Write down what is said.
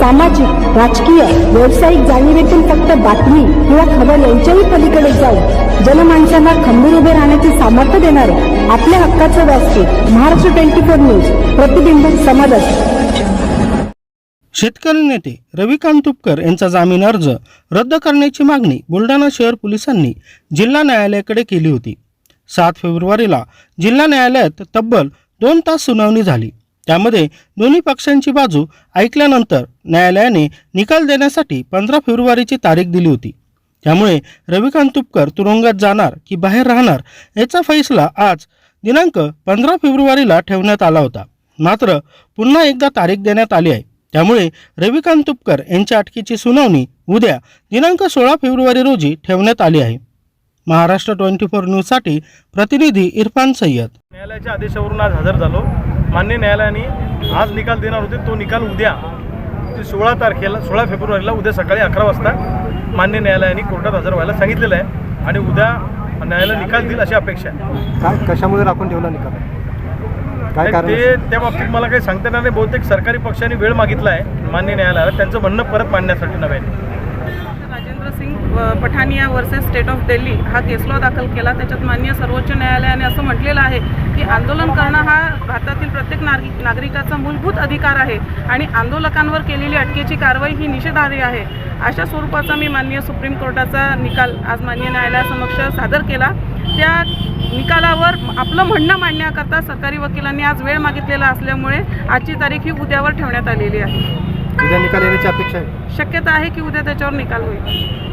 सामाजिक राजकीय व्यावसायिक जाणीवेतून फक्त बातमी किंवा खबर यांच्याही पलीकडे जाऊन जनमानसांना खंबीर उभे राहण्याचे सामर्थ्य देणारे आपल्या हक्काचं व्यासपीठ महाराष्ट्र ट्वेंटी फोर न्यूज प्रतिबिंब समाजात शेतकरी नेते रविकांत तुपकर यांचा जामीन अर्ज रद्द करण्याची मागणी बुलढाणा शहर पोलिसांनी जिल्हा न्यायालयाकडे केली होती. सात फेब्रुवारीला जिल्हा न्यायालयात तब्बल दोन तास सुनावणी झाली. त्यामध्ये दोन्ही पक्षांची बाजू ऐकल्यानंतर न्यायालयाने निकाल देण्यासाठी पंधरा फेब्रुवारीची तारीख दिली होती. त्यामुळे रविकांत तुपकर तुरुंगात जाणार की बाहेर राहणार याचा फैसला आज दिनांक पंधरा फेब्रुवारीला ठेवण्यात आला होता. मात्र पुन्हा एकदा तारीख देण्यात आली आहे. त्यामुळे रविकांत तुपकर यांच्या अटकेची सुनावणी उद्या दिनांक सोळा फेब्रुवारी रोजी ठेवण्यात आली आहे. महाराष्ट्र ट्वेंटी फोर न्यूजसाठी प्रतिनिधी इरफान सय्यद. न्यायालयाच्या आदेशावरून आज हजर झालो. मान्य न्यायालयाने आज निकाल देणार होते तो निकाल उद्या ते सोळा तारखेला सोळा फेब्रुवारीला उद्या सकाळी अकरा वाजता मान्य न्यायालयाने कोर्टात हजर व्हायला सांगितलेलं आहे आणि उद्या न्यायालय निकाल देईल अशी अपेक्षा आहे. काय कशामुळे आपण ठेवला निकाल? काय ते त्या बाबतीत मला काही सांगता येणार नाही. बहुतेक सरकारी पक्षाने वेळ मागितला आहे मान्य न्यायालयाला. त्यांचं म्हणणं परत मांडण्यासाठी नव्याने Pathania versus state of Delhi हा केस लॉ दाखल केला. त्याच्यात मान्य सर्वोच्च न्यायालयाने असं म्हटलेलं आहे की आंदोलन करणं हा भारतातील प्रत्येक नागरिक नागरिकाचा मूलभूत अधिकार आहे आणि आंदोलकांवर केलेली अटकेची कारवाई ही निषेधार्ह आहे. अशा स्वरूपाचा मी माननीय सुप्रीम कोर्टाचा निकाल आज मान्य न्यायालयासमक्ष सादर केला. त्या निकालावर आपलं म्हणणं मांडण्याकरता सरकारी वकिलांनी आज वेळ मागितलेला असल्यामुळे आजची तारीख ही उद्यावर ठेवण्यात आलेली आहे. उद्या निकाल येण्याची अपेक्षा आहे. शक्यता आहे की उद्या त्याच्यावर निकाल होईल.